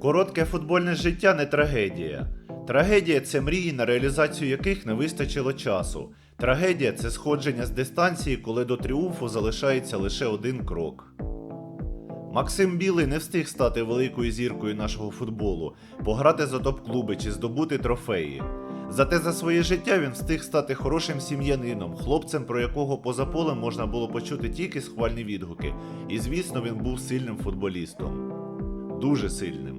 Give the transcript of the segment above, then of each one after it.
Коротке футбольне життя не трагедія. Трагедія це мрії, на реалізацію яких не вистачило часу. Трагедія це сходження з дистанції, коли до тріумфу залишається лише один крок. Максим Білий не встиг стати великою зіркою нашого футболу, пограти за топ-клуби чи здобути трофеї. Зате за своє життя він встиг стати хорошим сім'янином, хлопцем, про якого поза полем можна було почути тільки схвальні відгуки. І звісно, він був сильним футболістом. Дуже сильним.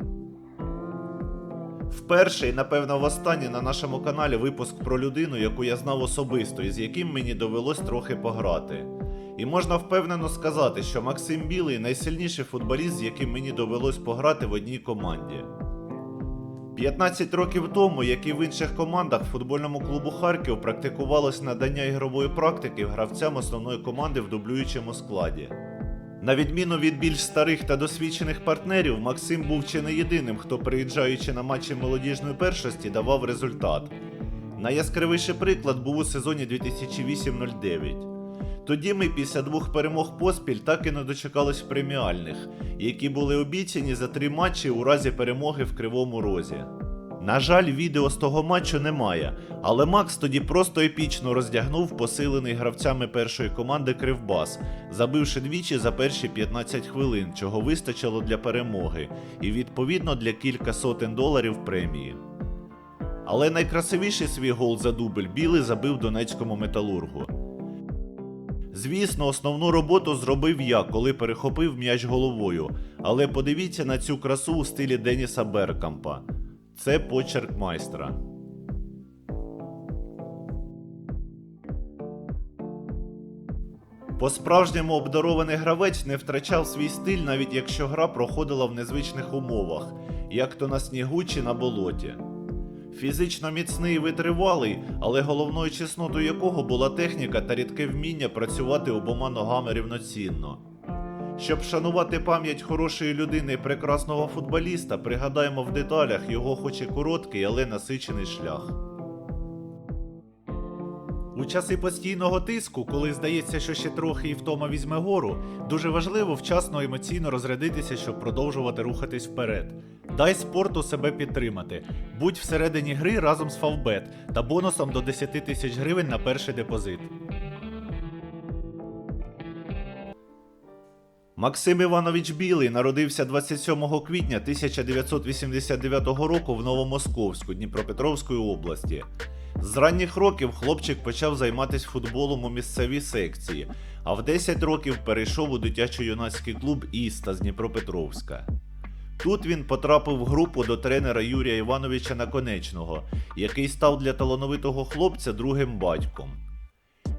Вперше і, напевно, востаннє на нашому каналі випуск про людину, яку я знав особисто і з яким мені довелось трохи пограти. І можна впевнено сказати, що Максим Білий найсильніший футболіст, з яким мені довелось пограти в одній команді. 15 років тому, як і в інших командах, футбольному клубу Харків практикувалось надання ігрової практики гравцям основної команди в дублюючому складі. На відміну від більш старих та досвідчених партнерів, Максим був чи не єдиним, хто, приїжджаючи на матчі молодіжної першості, давав результат. Найяскравіший приклад був у сезоні 2008-09. Тоді ми після двох перемог поспіль так і не дочекались преміальних, які були обіцяні за три матчі у разі перемоги в Кривому Розі. На жаль, відео з того матчу немає, але Макс тоді просто епічно роздягнув посилений гравцями першої команди Кривбас, забивши двічі за перші 15 хвилин, чого вистачило для перемоги, і відповідно для кілька сотень доларів премії. Але найкрасивіший свій гол за дубль білий забив донецькому металургу. Звісно, основну роботу зробив я, коли перехопив м'яч головою, але подивіться на цю красу у стилі Деніса Беркампа. Це почерк майстра. По-справжньому обдарований гравець не втрачав свій стиль, навіть якщо гра проходила в незвичних умовах, як то на снігу чи на болоті. Фізично міцний і витривалий, але головною чеснотою якого була техніка та рідке вміння працювати обома ногами рівноцінно. Щоб шанувати пам'ять хорошої людини і прекрасного футболіста, пригадаємо в деталях його хоч і короткий, але насичений шлях. У часи постійного тиску, коли здається, що ще трохи і втома візьме гору, дуже важливо вчасно емоційно розрядитися, щоб продовжувати рухатись вперед. Дай спорту себе підтримати. Будь всередині гри разом з Фавбет та бонусом до 10 тисяч гривень на перший депозит. Максим Іванович Білий народився 27 квітня 1989 року в Новомосковську Дніпропетровської області. З ранніх років хлопчик почав займатися футболом у місцевій секції, а в 10 років перейшов у дитячо-юнацький клуб Іста з Дніпропетровська. Тут він потрапив в групу до тренера Юрія Івановича Наконечного, який став для талановитого хлопця другим батьком.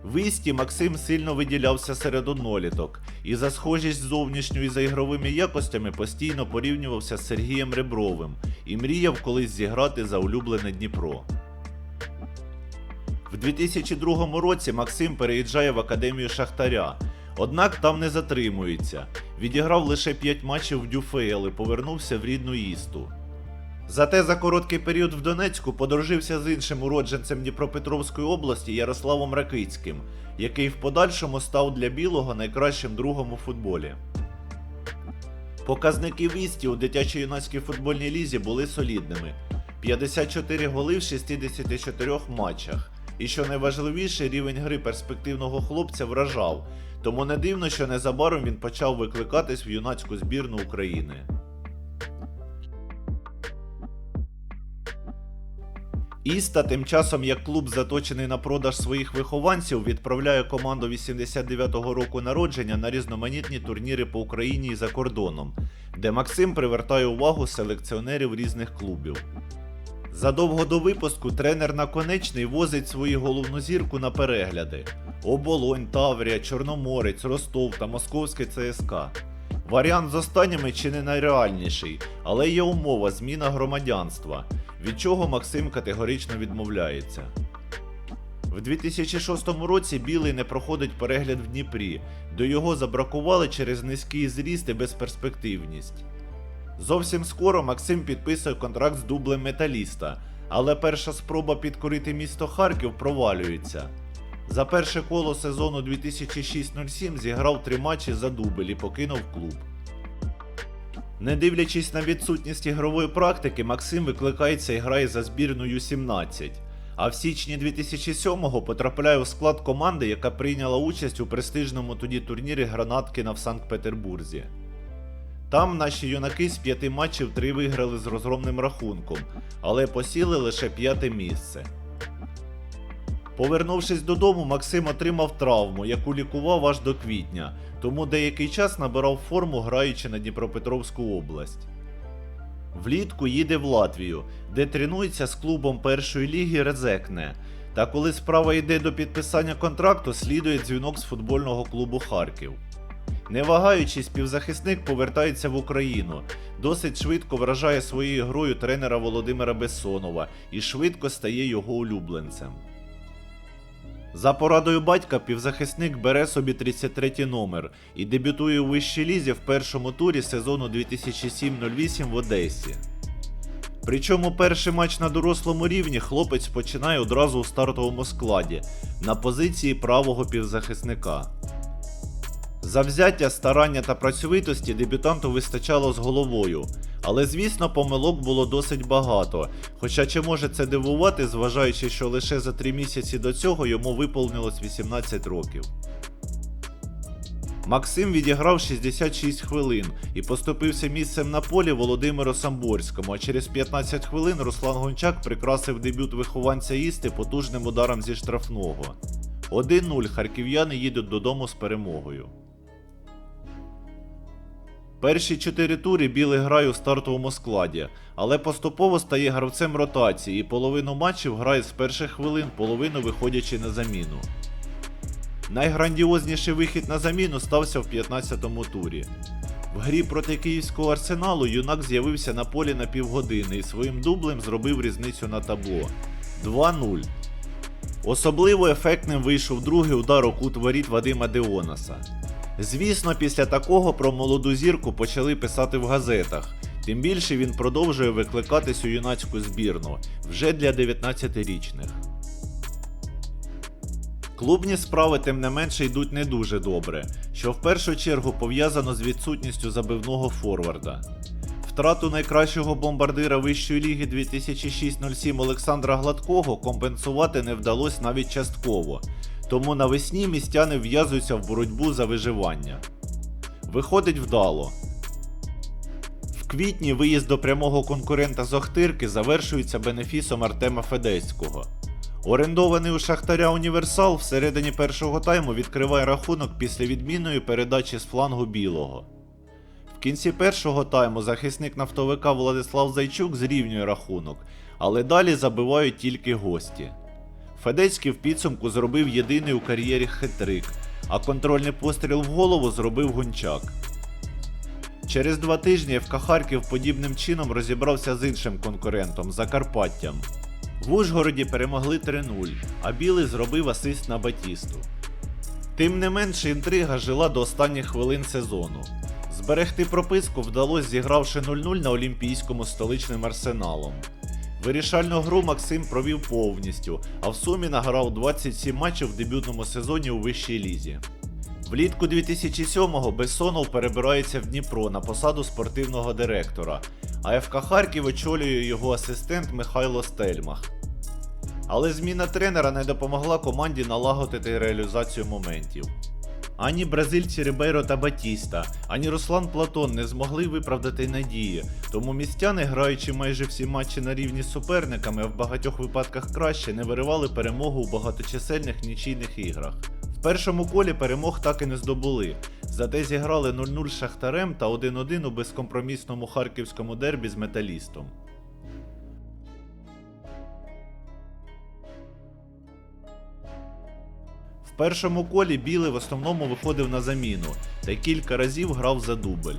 В Максим сильно виділявся серед одноліток і за схожість зовнішньою і за ігровими якостями постійно порівнювався з Сергієм Ребровим і мріяв колись зіграти за улюблене Дніпро. В 2002 році Максим переїжджає в академію Шахтаря, однак там не затримується. Відіграв лише 5 матчів в Дюфейл і повернувся в рідну Істу. Зате за короткий період в Донецьку подружився з іншим уродженцем Дніпропетровської області Ярославом Ракицьким, який в подальшому став для білого найкращим другом у футболі. Показники в Істі у дитячо-юнацькій футбольній лізі були солідними: 54 голи в 64 матчах. І що найважливіше, рівень гри перспективного хлопця вражав, тому не дивно, що незабаром він почав викликатись в юнацьку збірну України. Іста тим часом, як клуб заточений на продаж своїх вихованців, відправляє команду 89-го року народження на різноманітні турніри по Україні і за кордоном, де Максим привертає увагу селекціонерів різних клубів. Задовго до випуску тренер Наконечний возить свою головну зірку на перегляди: Оболонь, Таврія, Чорноморець, Ростов та Московське ЦСКА. Варіант з останніми чи не найреальніший, але є умова зміна громадянства, від чого Максим категорично відмовляється. В 2006 році Білий не проходить перегляд в Дніпрі, до його забракували через низький зріст і безперспективність. Зовсім скоро Максим підписує контракт з дублем металіста, але перша спроба підкорити місто Харків провалюється. За перше коло сезону 2006-07 зіграв три матчі за дубль і покинув клуб. Не дивлячись на відсутність ігрової практики, Максим викликається і грає за збірну Ю-17. А в січні 2007-го потрапляє у склад команди, яка прийняла участь у престижному тоді турнірі Гранаткіна в Санкт-Петербурзі. Там наші юнаки з п'яти матчів три виграли з розгромним рахунком, але посіли лише п'яте місце. Повернувшись додому, Максим отримав травму, яку лікував аж до квітня, тому деякий час набирав форму, граючи на Дніпропетровську область. Влітку їде в Латвію, де тренується з клубом першої ліги Резекне. Та коли справа йде до підписання контракту, слідує дзвінок з футбольного клубу Харків. Не вагаючись, півзахисник повертається в Україну. Досить швидко вражає своєю грою тренера Володимира Бессонова і швидко стає його улюбленцем. За порадою батька півзахисник бере собі 33 номер і дебютує у вищій лізі в першому турі сезону 2007-08 в Одесі. Причому перший матч на дорослому рівні хлопець починає одразу у стартовому складі на позиції правого півзахисника. Завзяття, старання та працьовитості дебютанту вистачало з головою, але звісно помилок було досить багато. Хоча чи може це дивувати, зважаючи, що лише за 3 місяці до цього йому виповнилось 18 років. Максим відіграв 66 хвилин і поступився місцем на полі Володимиру Самборському, а через 15 хвилин Руслан Гончак прикрасив дебют вихованця Істи потужним ударом зі штрафного. 1-0 харків'яни їдуть додому з перемогою. Перші чотири тури білий грає у стартовому складі, але поступово стає гравцем ротації і половину матчів грає з перших хвилин, половину виходячи на заміну. Найграндіозніший вихід на заміну стався в 15-му турі. В грі проти київського арсеналу юнак з'явився на полі на півгодини і своїм дублем зробив різницю на табло 2-0. Особливо ефектним вийшов другий удар у кут воріт Вадима Деонаса. Звісно, після такого про молоду зірку почали писати в газетах. Тим більше він продовжує викликатись у юнацьку збірну вже для 19-річних. Клубні справи, тим не менше, йдуть не дуже добре, що в першу чергу пов'язано з відсутністю забивного форварда. Втрату найкращого бомбардира вищої ліги 2006-07 Олександра Гладкого компенсувати не вдалося навіть частково, тому навесні містяни в'язуються в боротьбу за виживання. Виходить вдало. В квітні виїзд до прямого конкурента з Охтирки завершується бенефісом Артема Федецького. Орендований у Шахтаря Універсал всередині першого тайму відкриває рахунок після відмінної передачі з флангу білого. В кінці першого тайму захисник нафтовика Владислав Зайчук зрівнює рахунок, але далі забивають тільки гості. Федецький в підсумку зробив єдиний у кар'єрі хитрик, а контрольний постріл в голову зробив гончак. Через два тижні ФК Харків подібним чином розібрався з іншим конкурентом Закарпаттям. В Ужгороді перемогли 3-0, а Білий зробив асист на Батісту. Тим не менше, інтрига жила до останніх хвилин сезону. Зберегти прописку вдалося зігравши 0-0 на Олімпійському столичним арсеналом. Вирішальну гру Максим провів повністю, а в сумі награв 27 матчів в дебютному сезоні у вищій лізі. Влітку 2007-го Бессонов перебирається в Дніпро на посаду спортивного директора, а ФК Харків очолює його асистент Михайло Стельмах. Але зміна тренера не допомогла команді налагодити реалізацію моментів. Ані бразильці Рибейро та Батіста, ані Руслан Платон не змогли виправдати надії, тому містяни, граючи майже всі матчі на рівні з суперниками, а в багатьох випадках краще, не виривали перемогу у багаточисельних нічийних іграх. В першому колі перемог так і не здобули, зате зіграли 0-0 з Шахтарем та 1-1 у безкомпромісному харківському дербі з металістом. Першому колі білий в основному виходив на заміну та кілька разів грав за дубль.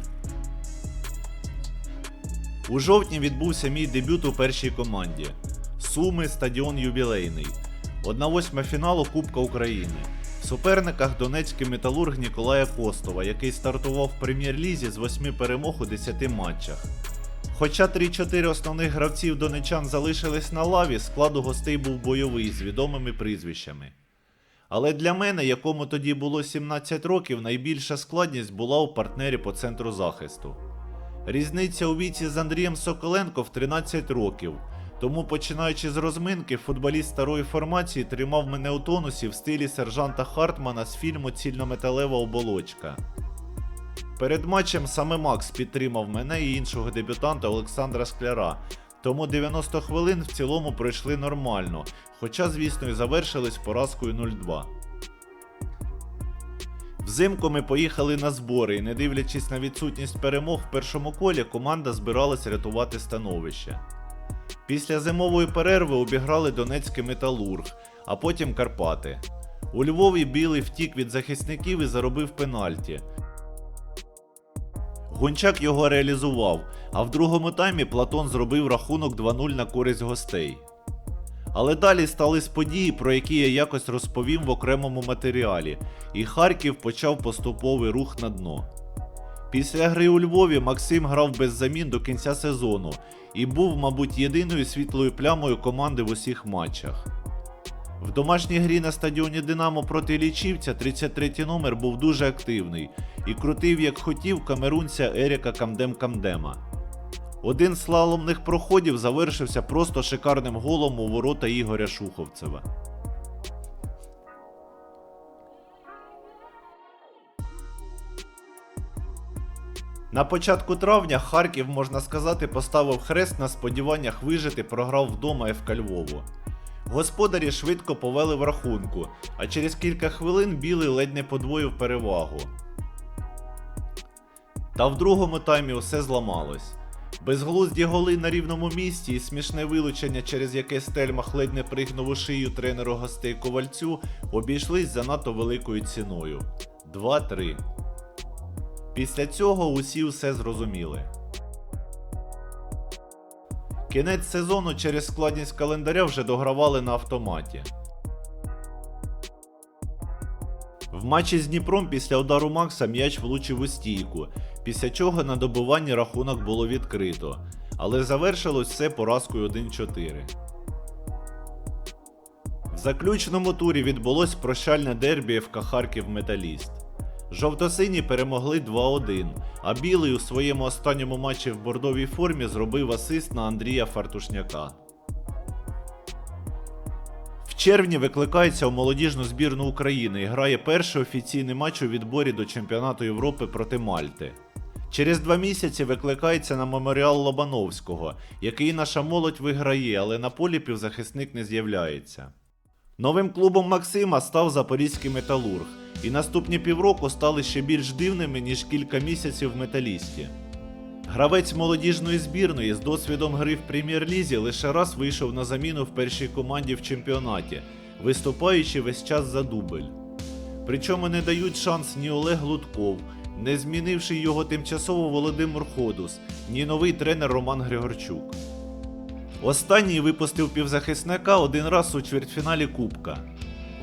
У жовтні відбувся мій дебют у першій команді. Суми стадіон ювілейний. 1-8 фіналу Кубка України. В суперниках Донецький металург Ніколая Костова, який стартував в прем'єр-лізі з 8 перемог у 10 матчах. Хоча 3-4 основних гравців донечан залишились на лаві, склад у гостей був бойовий з відомими прізвищами. Але для мене, якому тоді було 17 років, найбільша складність була у партнері по центру захисту. Різниця у віці з Андрієм Соколенко в 13 років. Тому, починаючи з розминки, футболіст старої формації тримав мене у тонусі в стилі сержанта Хартмана з фільму Цільнометалева оболочка. Перед матчем саме Макс підтримав мене і іншого дебютанта Олександра Скляра. Тому 90 хвилин в цілому пройшли нормально, хоча, звісно, і завершились поразкою 0-2. Взимку ми поїхали на збори, і не дивлячись на відсутність перемог в першому колі, команда збиралась рятувати становище. Після зимової перерви обіграли Донецький металург, а потім Карпати. У Львові білий втік від захисників і заробив пенальті. Гончак його реалізував, а в другому таймі Платон зробив рахунок 2-0 на користь гостей. Але далі стались події, про які я якось розповім в окремому матеріалі, і Харків почав поступовий рух на дно. Після гри у Львові Максим грав без замін до кінця сезону і був, мабуть, єдиною світлою плямою команди в усіх матчах. В домашній грі на стадіоні Динамо проти Лічівця 33 номер був дуже активний і крутив як хотів камерунця Еріка Камдем Камдема. Один з слаломних проходів завершився просто шикарним голом у ворота Ігоря Шуховцева. На початку травня Харків, можна сказати, поставив хрест на сподіваннях вижити, програв вдома ФК Львову. Господарі швидко повели в рахунку, а через кілька хвилин білий ледь не подвоїв перевагу. Та в другому таймі усе зламалось. Безглузді голи на рівному місці і смішне вилучення, через яке Стельмах ледь не пригнув у шию тренеру гостей ковальцю, обійшлись занадто великою ціною 2-3. Після цього усі все зрозуміли. Кінець сезону через складність календаря вже догравали на автоматі. В матчі з Дніпром після удару Макса м'яч влучив у стійку, після чого на добуванні рахунок було відкрито, але завершилось все поразкою 1-4. В заключному турі відбулось прощальне дербі ФК Харків Металіст. Жовто-сині перемогли 2-1, а білий у своєму останньому матчі в бордовій формі зробив асист на Андрія Фартушняка. Червні викликається у молодіжну збірну України і грає перший офіційний матч у відборі до чемпіонату Європи проти Мальти. Через два місяці викликається на меморіал Лобановського, який наша молодь виграє, але на полі півзахисник не з'являється. Новим клубом Максима став Запорізький металург, і наступні півроку стали ще більш дивними, ніж кілька місяців в металісті. Гравець молодіжної збірної з досвідом гри в прем'єр-лізі лише раз вийшов на заміну в першій команді в чемпіонаті, виступаючи весь час за дубль. Причому не дають шанс ні Олег Лутков, не змінивши його тимчасово Володимир Ходус, ні новий тренер Роман Григорчук. Останній випустив півзахисника один раз у чвертьфіналі Кубка.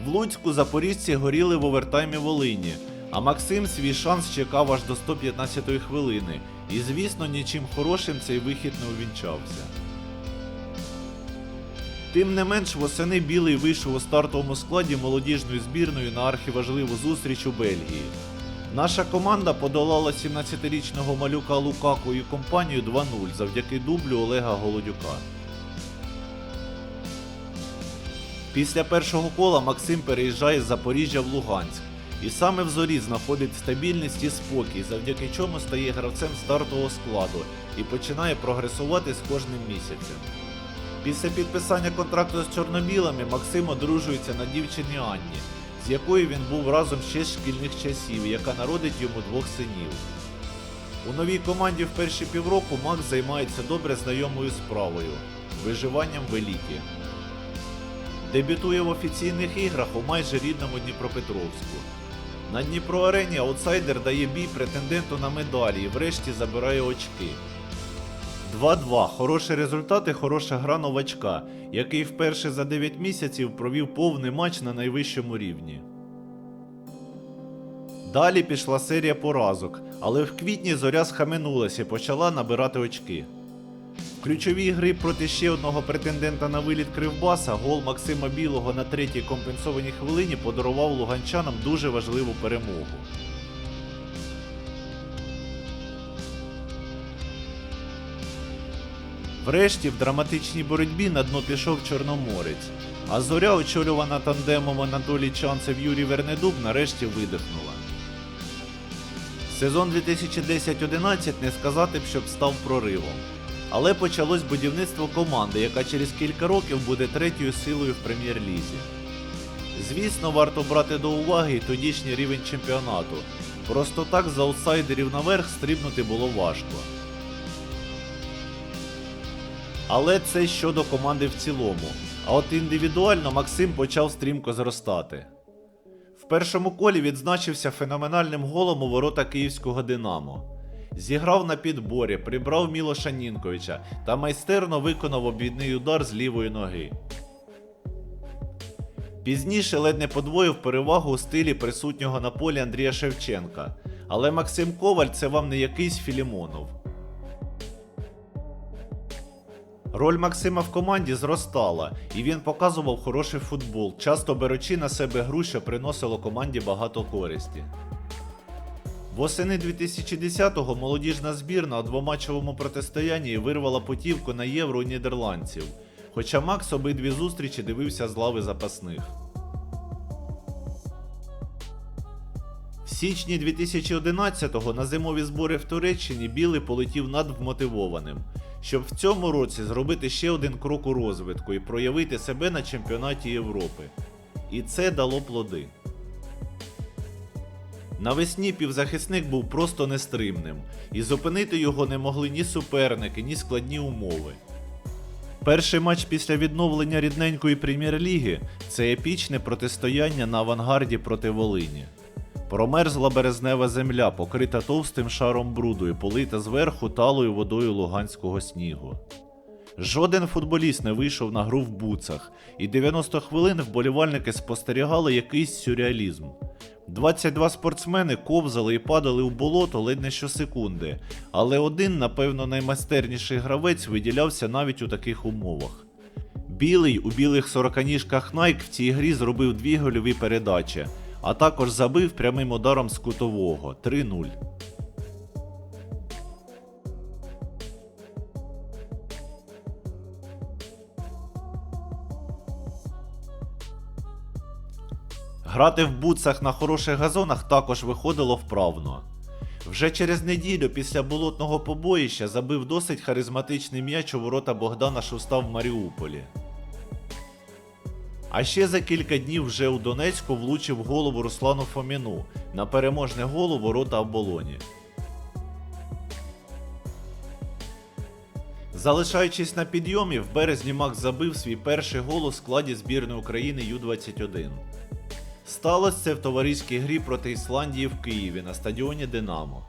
В Луцьку запоріжці горіли в овертаймі Волині, а Максим свій шанс чекав аж до 115-ї хвилини, і звісно нічим хорошим цей вихід не увінчався. Тим не менш, восени Білий вийшов у стартовому складі молодіжної збірної на архіважливу зустріч у Бельгії. Наша команда подолала 17-річного малюка Лукаку і компанію 2-0 завдяки дублю Олега Голодюка. Після першого кола Максим переїжджає з Запоріжжя в Луганськ і саме в зорі знаходить стабільність і спокій, завдяки чому стає гравцем стартового складу і починає прогресувати з кожним місяцем. Після підписання контракту з чорнобілами Максим одружується на дівчині Анні, з якою він був разом ще з шкільних часів, яка народить йому двох синів. У новій команді в перші півроку Макс займається добре знайомою справою виживанням в еліті. Дебютує в офіційних іграх у майже рідному Дніпропетровську. На Дніпро арені аутсайдер дає бій претенденту на медалі і врешті забирає очки. 2-2. Хороші результати, хороша гра новачка, який вперше за 9 місяців провів повний матч на найвищому рівні. Далі пішла серія поразок, але в квітні зоря схаменулася і почала набирати очки. В ключовій грі проти ще одного претендента на виліт Кривбаса гол Максима Білого на третій компенсованій хвилині подарував луганчанам дуже важливу перемогу. Врешті в драматичній боротьбі на дно пішов Чорноморець, а зоря, очолювана тандемом Анатолій Чанцев Юрій Вернедуб, нарешті видихнула. Сезон 2010-11 не сказати б, щоб став проривом. Але почалось будівництво команди, яка через кілька років буде третьою силою в прем'єр-лізі. Звісно, варто брати до уваги тодішній рівень чемпіонату. Просто так з аутсайдерів наверх стрибнути було важко. Але це щодо команди в цілому. А от індивідуально Максим почав стрімко зростати. В першому колі відзначився феноменальним голом у ворота київського Динамо. Зіграв на підборі, прибрав Мілоша Нінковича та майстерно виконав обідний удар з лівої ноги. Пізніше ледь не подвоїв перевагу у стилі присутнього на полі Андрія Шевченка. Але Максим Коваль це вам не якийсь Філімонов. Роль Максима в команді зростала, і він показував хороший футбол, часто беручи на себе гру, що приносило команді багато користі. Восени 2010-го молодіжна збірна у двоматчевому протистоянні вирвала путівку на євро у нідерландців, хоча Макс обидві зустрічі дивився з лави запасних. В січні 2011-го на зимові збори в Туреччині Білий полетів надвмотивованим, щоб в цьому році зробити ще один крок у розвитку і проявити себе на чемпіонаті Європи. І це дало плоди. Навесні півзахисник був просто нестримним, і зупинити його не могли ні суперники, ні складні умови. Перший матч після відновлення рідненької прем'єр-ліги це епічне протистояння на авангарді проти Волині. Промерзла березнева земля, покрита товстим шаром бруду і полита зверху талою водою луганського снігу. Жоден футболіст не вийшов на гру в буцах, і 90 хвилин вболівальники спостерігали якийсь сюрреалізм. 22 спортсмени ковзали і падали у болото ледь не щосекунди, але один, напевно, наймайстерніший гравець виділявся навіть у таких умовах. Білий у білих сороканіжках Nike в цій грі зробив дві гольові передачі, а також забив прямим ударом з кутового 3-0. Грати в буцах на хороших газонах також виходило вправно. Вже через неділю після болотного побоїща забив досить харизматичний м'яч у ворота Богдана Шуста в Маріуполі. А ще за кілька днів вже у Донецьку влучив голову Руслану Фоміну на переможне гол у ворота оболоні. Залишаючись на підйомі, в березні Макс забив свій перший гол у складі збірної України Ю-21. Сталося це в товариській грі проти Ісландії в Києві на стадіоні Динамо.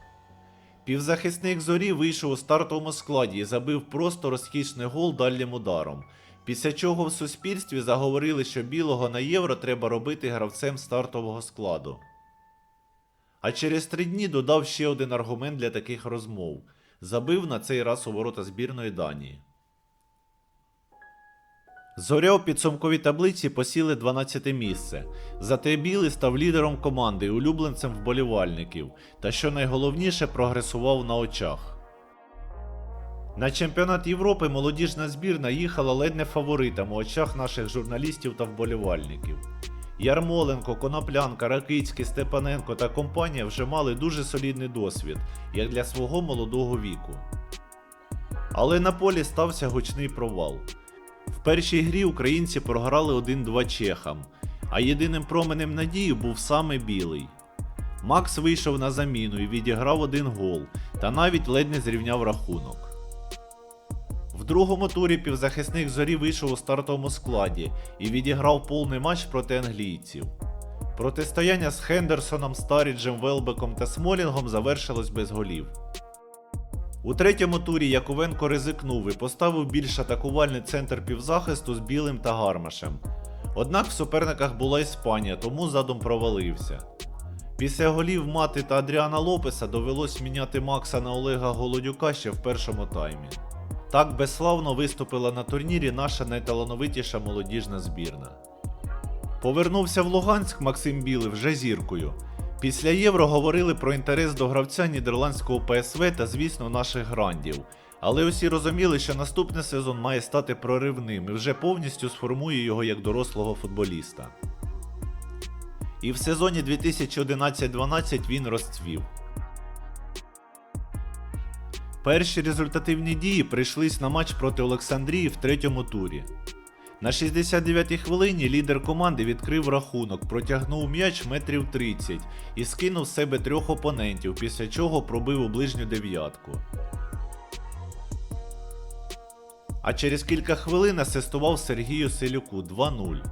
Півзахисник зорі вийшов у стартовому складі і забив просто розкішний гол дальнім ударом. Після чого в суспільстві заговорили, що білого на євро треба робити гравцем стартового складу. А через три дні додав ще один аргумент для таких розмов: забив на цей раз у ворота збірної Данії. Зоря у підсумковій таблиці посіли 12 місце. Зате білий став лідером команди і улюбленцем вболівальників, та що найголовніше прогресував на очах. На чемпіонат Європи молодіжна збірна їхала ледь не фаворитом у очах наших журналістів та вболівальників. Ярмоленко, Коноплянка, Ракицький, Степаненко та компанія вже мали дуже солідний досвід, як для свого молодого віку. Але на полі стався гучний провал. Першій грі українці програли 1-2 чехам, а єдиним променем надії був саме білий. Макс вийшов на заміну і відіграв один гол, та навіть ледь не зрівняв рахунок. В другому турі півзахисник зорі вийшов у стартовому складі і відіграв повний матч проти англійців. Протистояння з Хендерсоном, Старіджем, Велбеком та Смолінгом завершилось без голів. У третьому турі Яковенко ризикнув і поставив більш атакувальний центр півзахисту з білим та гармашем. Однак в суперниках була Іспанія, тому задум провалився. Після голів Мати та Адріана Лопеса довелось міняти Макса на Олега Голодюка ще в першому таймі. Так безславно виступила на турнірі наша найталановитіша молодіжна збірна. Повернувся в Луганськ Максим Білий вже зіркою. Після євро говорили про інтерес до гравця нідерландського ПСВ та, звісно, наших грандів. Але усі розуміли, що наступний сезон має стати проривним і вже повністю сформує його як дорослого футболіста. І в сезоні 2011-12 він розцвів. Перші результативні дії прийшлись на матч проти Олександрії в третьому турі. На 69-й хвилині лідер команди відкрив рахунок, протягнув м'яч метрів 30 і скинув з себе трьох опонентів, після чого пробив у ближню дев'ятку. А через кілька хвилин асистував Сергію Селюку 2-0.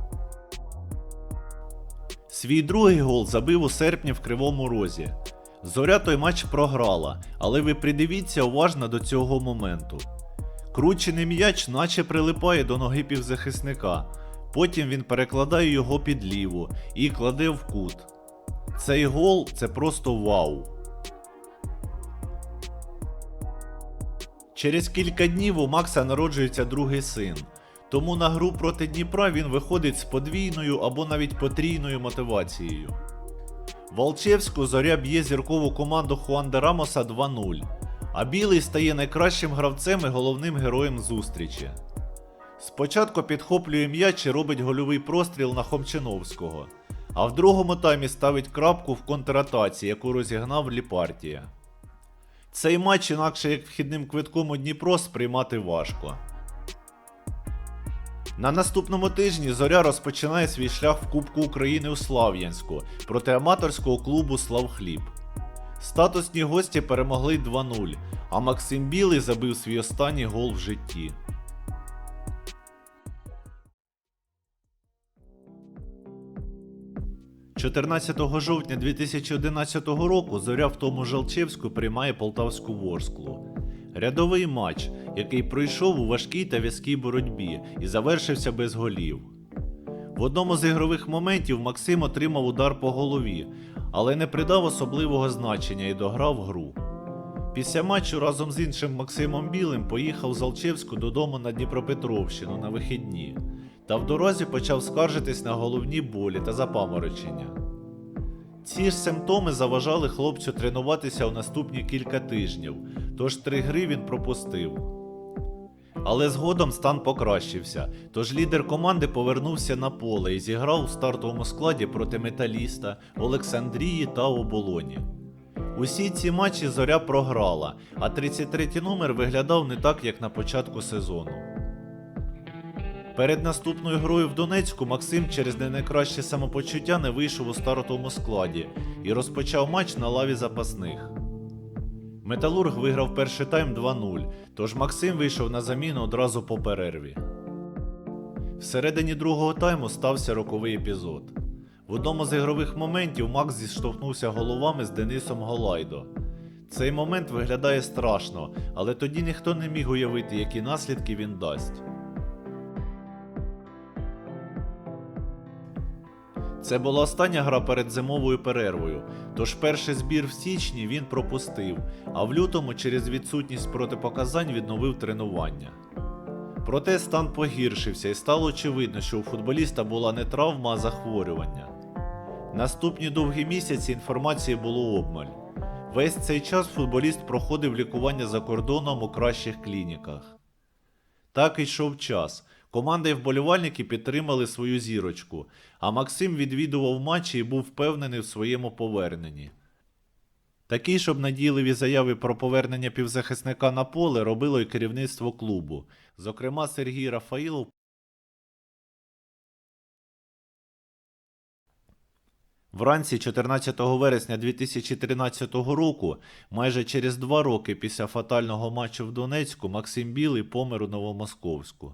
Свій другий гол забив у серпні в Кривому Розі. Зоря той матч програла, але ви придивіться уважно до цього моменту. Кручений м'яч наче прилипає до ноги півзахисника. Потім він перекладає його під ліву і кладе в кут. Цей гол це просто вау. Через кілька днів у Макса народжується другий син. Тому на гру проти Дніпра він виходить з подвійною або навіть потрійною мотивацією. Волчевську зоря б'є зіркову команду Хуанда Рамоса 2-0, а білий стає найкращим гравцем і головним героєм зустрічі. Спочатку підхоплює м'яч і робить гольовий простріл на Хомчиновського, а в другому таймі ставить крапку в контратаці, яку розігнав Ліпартія. Цей матч інакше як вхідним квитком у Дніпро сприймати важко. На наступному тижні Зоря розпочинає свій шлях в Кубку України у Слав'янську проти аматорського клубу Славхліб. Статусні гості перемогли 2-0, а Максим Білий забив свій останній гол в житті. – 14 жовтня 2011 року Зоря в тому Жалчевську приймає Полтавську Ворсклу. Рядовий матч, який пройшов у важкій та в'язкій боротьбі і завершився без голів. В одному з ігрових моментів Максим отримав удар по голові, але не придав особливого значення і дограв гру. Після матчу разом з іншим Максимом Білим поїхав з Алчевську додому на Дніпропетровщину на вихідні, та в дорозі почав скаржитись на головні болі та запаморочення. Ці ж симптоми заважали хлопцю тренуватися у наступні кілька тижнів, тож три гри він пропустив. Але згодом стан покращився, тож лідер команди повернувся на поле і зіграв у стартовому складі проти Металіста, Олександрії та Оболоні. Усі ці матчі зоря програла, а 33-й номер виглядав не так, як на початку сезону. Перед наступною грою в Донецьку Максим через не найкраще самопочуття не вийшов у стартовому складі і розпочав матч на лаві запасних. Металург виграв перший тайм 2-0, тож Максим вийшов на заміну одразу по перерві. Всередині другого тайму стався роковий епізод. В одному з ігрових моментів Макс зіштовхнувся головами з Денисом Голайдо. Цей момент виглядає страшно, але тоді ніхто не міг уявити, які наслідки він дасть. Це була остання гра перед зимовою перервою, тож перший збір в січні він пропустив, а в лютому через відсутність протипоказань відновив тренування. Проте стан погіршився і стало очевидно, що у футболіста була не травма, а захворювання. Наступні довгі місяці інформації було обмаль. Весь цей час футболіст проходив лікування за кордоном у кращих клініках. Так йшов час. Команда і вболівальники підтримали свою зірочку, а Максим відвідував матчі і був впевнений в своєму поверненні. Такі ж обнадійливі заяви про повернення півзахисника на поле робило й керівництво клубу. Зокрема, Сергій Рафаїлов Вранці 14 вересня 2013 року, майже через два роки після фатального матчу в Донецьку, Максим Білий помер у Новомосковську.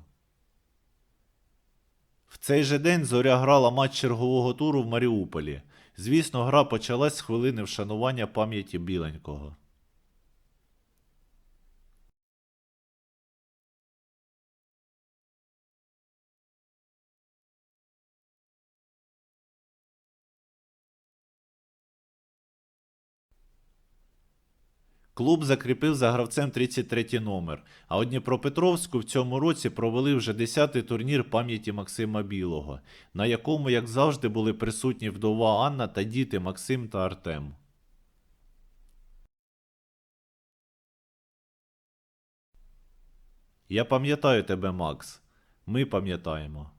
В цей же день зоря грала матч чергового туру в Маріуполі. Звісно, гра почалась з хвилини вшанування пам'яті Біленького. Клуб закріпив за гравцем 33 номер, а у Дніпропетровську в цьому році провели вже 10-й турнір пам'яті Максима Білого, на якому, як завжди, були присутні вдова Анна та діти Максим та Артем. Я пам'ятаю тебе, Макс. Ми пам'ятаємо.